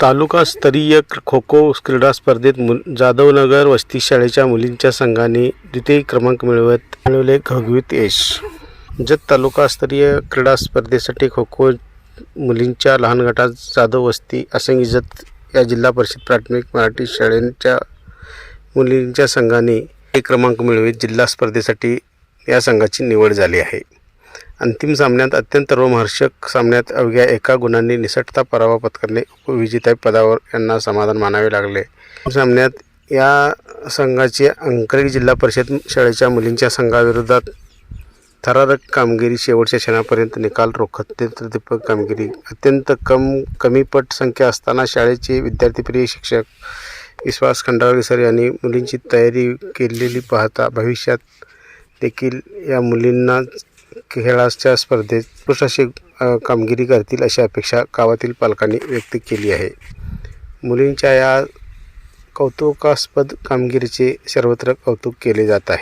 तालुकास्तरीय खो खो क्रीडा स्पर्धेत मु जाधवनगर वस्ती शाळेच्या मुलींच्या संघाने द्वितीय क्रमांक मिळवत मिळवले घवघवीत यश. जत तालुकास्तरीय क्रीडा स्पर्धेसाठी खो खो मुलींच्या लहान गटात जाधव वस्ती असंगी जत या जिल्हा परिषद प्राथमिक मराठी शाळेच्या मुलींच्या संघाने एक क्रमांक मिळवित जिल्हा स्पर्धेसाठी या संघाची निवड झाली आहे. अंतिम सामन्यात अत्यंत रोमहर्षक सामन्यात अवघ्या एका गुणांनी निसटता पराभव पत्करणे उपविजेता पदावर यांना समाधान मानावे लागले. सामन्यात या संघाची अंकली जिल्हा परिषद शाळेच्या मुलींच्या संघाविरोधात थरारक कामगिरी शेवटच्या क्षणापर्यंत निकाल रोखत नेत्रदीपक कामगिरी. अत्यंत कम कमी पट संख्या असताना शाळेचे विद्यार्थीप्रिय शिक्षक विश्वास खंडाळकर सर यांनी मुलींची तयारी केलेली पाहता भविष्यात देखील या मुलींना खेळाच्या स्पर्धेत उत्कृष्ट अशी कामगिरी करतील अशी अपेक्षा गावातील पालकांनी व्यक्त केली आहे. मुलींच्या या कौतुकास्पद कामगिरीचे सर्वत्र कौतुक केले जात आहे.